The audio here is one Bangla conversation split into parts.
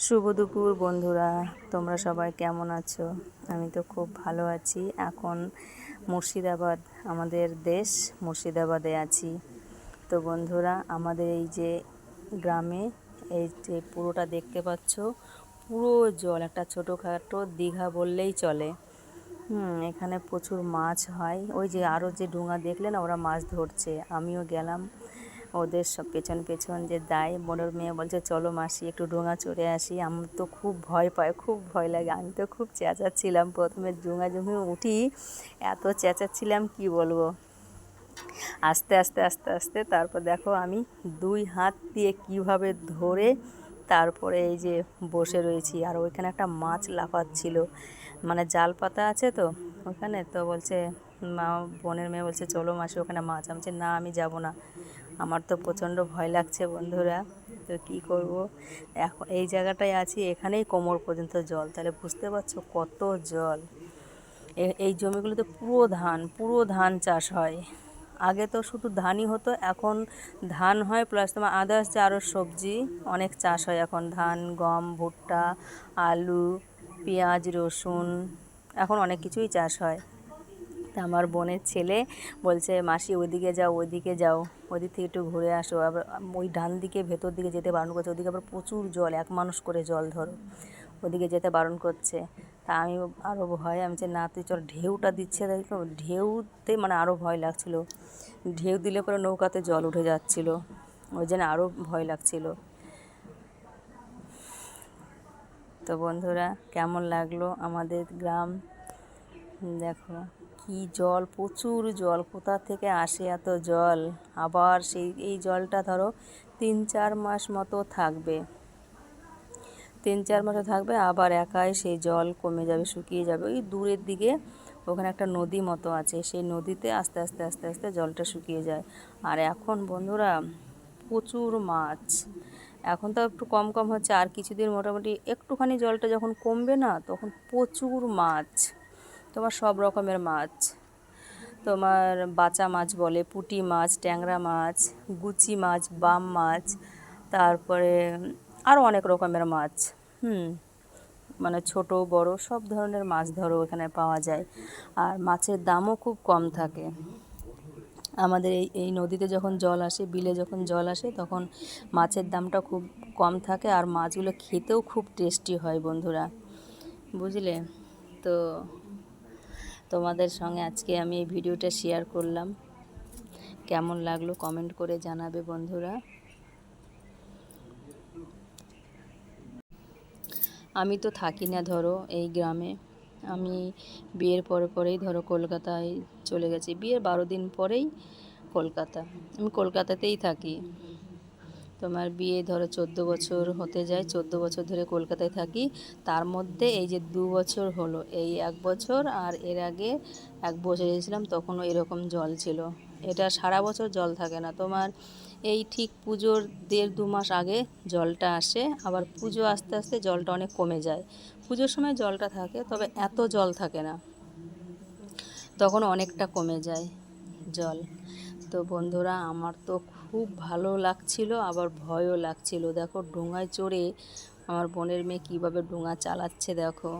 শুভ দুপুর, বন্ধুরা। তোমরা সবাই কেমন আছো? আমি তো খুব ভালো আছি। এখন মুর্শিদাবাদ, আমাদের দেশ মুর্শিদাবাদে আছি। তো বন্ধুরা, আমাদের এই যে গ্রামে, এই যে পুরোটা দেখতে পাচ্ছ, পুরো জল, একটা ছোটোখাটো দীঘা বললেই চলে। হুম, এখানে প্রচুর মাছ হয়। ওই যে আরও যে ডোঙা দেখলে না, ওরা মাছ ধরছে। আমিও গেলাম। ওদের সব পেছন পেছন যে যায় বোনের মেয়ে বলছে, চলো মাসি, একটু ডোঙা চড়ে আসি। আমার তো খুব ভয় পায়, খুব ভয় লাগে। আমি তো খুব চেঁচাচ্ছিলাম প্রথমে, ডোঙা যখন উঠি। এত চেঁচাচ্ছিলাম, কি বলব? আস্তে আস্তে আস্তে আস্তে, তারপর দেখো আমি দুই হাত দিয়ে কীভাবে ধরে তারপরে এই যে বসে রয়েছি। আর ওইখানে একটা মাছ লাফাচ্ছিল। মানে জাল পাতা আছে তো ওখানে, তো বলছে, মা বোনের মেয়ে বলছে, চলো মাসি, ওখানে মাছ। আমি না, আমি যাব না। আমার তো প্রচণ্ড ভয় লাগছে, বন্ধুরা। তো কি করব? এখন এই জায়গাটায় আছি, এখানেই কোমর পর্যন্ত জল। তাহলে বুঝতে পারছ কত জল। এই জমিগুলোতে পুরো ধান পুরো ধান চাষ হয়। আগে তো শুধু ধানই হতো, এখন ধান হয় প্লাস তোমার আদার্স যে আরও সবজি, অনেক চাষ হয়। এখন ধান, গম, ভুট্টা, আলু, পেঁয়াজ, রসুন, এখন অনেক কিছুই চাষ হয়। তা আমার বোনের ছেলে বলছে, মাসি, ওইদিকে যাও ওইদিকে যাও ওইদিক থেকে একটু ঘুরে আসো। আবার ওই ডান দিকে ভেতর দিকে যেতে বারণ করছে, ওদিকে আবার প্রচুর জল, এক মানুষ করে জল ধরো, ওদিকে যেতে বারণ করছে। তা আমি আরও ভয়, আমি যে না, তুই চল, ঢেউটা দিচ্ছে দেখো, ঢেউতে মানে আরও ভয় লাগছিল। ঢেউ দিলে পরে নৌকাতে জল উঠে যাচ্ছিল, ওই জন্য আরও ভয় লাগছিল। তো বন্ধুরা, কেমন লাগল আমাদের গ্রাম? দেখো। কি জল, প্রচুর জল, কোথা থেকে আসে এত জল? আবার সেই, এই জলটা ধরো তিন চার মাস মতো থাকবে। তিন চার মাসে থাকবে, আবার একাই সেই জল কমে যাবে, শুকিয়ে যাবে। ওই দূরের দিকে ওখানে একটা নদী মতো আছে, সেই নদীতে আস্তে আস্তে আস্তে আস্তে জলটা শুকিয়ে যায়। আর এখন বন্ধুরা, প্রচুর মাছ। এখন তো একটু কম কম হচ্ছে। আর কিছুদিন মোটামুটি একটুখানি জলটা যখন কমবে না, তখন প্রচুর মাছ। তোমার সব রকমের মাছ। তোমার বাচা মাছ বলে, পুঁটি মাছ, ট্যাংরা মাছ, গুচি মাছ, বাম মাছ, তারপরে আরও অনেক রকমের মাছ। হুম মানে ছোট, বড় সব ধরনের মাছ ধরো এখানে পাওয়া যায়। আর মাছের দামও খুব কম থাকে। আমাদের এই এই নদীতে যখন জল আসে, বিলে যখন জল আসে, তখন মাছের দামটা খুব কম থাকে আর মাছগুলো খেতেও খুব টেস্টি হয় বন্ধুরা। বুঝলে? তো তোমাদের সঙ্গে আজকে আমি এই ভিডিওটা শেয়ার করলাম। কেমন লাগল কমেন্ট করে জানাবে বন্ধুরা। আমি তো থাকি না ধরো এই গ্রামে। আমি বিয়ের পরে পরেই ধরো কলকাতায় চলে গেছি। বিয়ের বারো দিন পরেই কলকাতা। আমি কলকাতাতেই থাকি। তোমার বিয়ে ধরো চোদ্দ বছর হতে যায়, চোদ্দ বছর ধরে কলকাতায় থাকি। তার মধ্যে এই যে দু বছর হলো, এই এক বছর আর এর আগে এক বছর এসেছিলাম, তখনও এরকম জল ছিল। এটা সারা বছর জল থাকে না। তোমার এই ঠিক পুজোর দেড় দু মাস আগে জলটা আসে, আবার পুজো আস্তে আস্তে জলটা অনেক কমে যায়। পুজোর সময় জলটা থাকে, তবে এত জল থাকে না, তখন অনেকটা কমে যায় জল। তো বন্ধুরা, আমার তো খুব ভালো লাগছিল, আবার ভয়ও লাগছিল। দেখো, ডোঙায় চড়ে আমার বোনের মেয়ে কীভাবে ডোঙা চালাচ্ছে দেখো।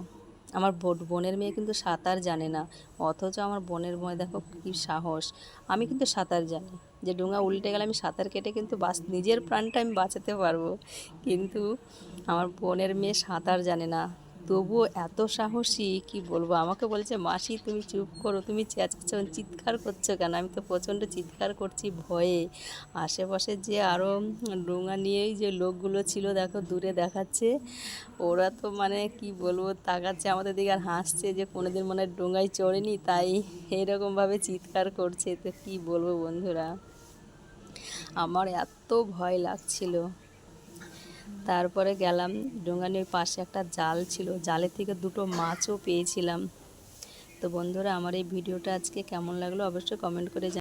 আমার বোনের মেয়ে কিন্তু সাঁতার জানে না, অথচ আমার বোনের মেয়ে দেখো কী সাহস। আমি কিন্তু সাঁতার জানি, যে ডোঙা উল্টে গেলে আমি সাঁতার কেটে কিন্তু বাস, নিজের প্রাণটা আমি বাঁচাতে পারব। কিন্তু আমার বোনের মেয়ে সাঁতার জানে না। তবুও এত সাহসী, কি বলব? আমাকে বলছে, মাসি, তুমি চুপ করো, তুমি চেঁচাচ্ছ, চিৎকার করছ কেন? আমি তো প্রচণ্ড চিৎকার করছি ভয়ে। আশেপাশে যে আরও ডোঙা নিয়েই যে লোকগুলো ছিল, দেখো, দূরে দেখাচ্ছে। ওরা তো মানে কি বলব, তাকাচ্ছে আমাদের দিকে আর হাসছে যে কোনোদিন মনে ডোঙায় চড়েনি, তাই এরকমভাবে চিৎকার করছে। তো কি বলব বন্ধুরা? আমার এত ভয় লাগছিল। তারপরে গেলাম ডোঙ্গানির পাশে একটা জাল ছিল জালের থেকে দুটো মাছও পেয়েছিলাম তো বন্ধুরা, আমার এই ভিডিওটা আজকে কেমন লাগল অবশ্যই কমেন্ট করে।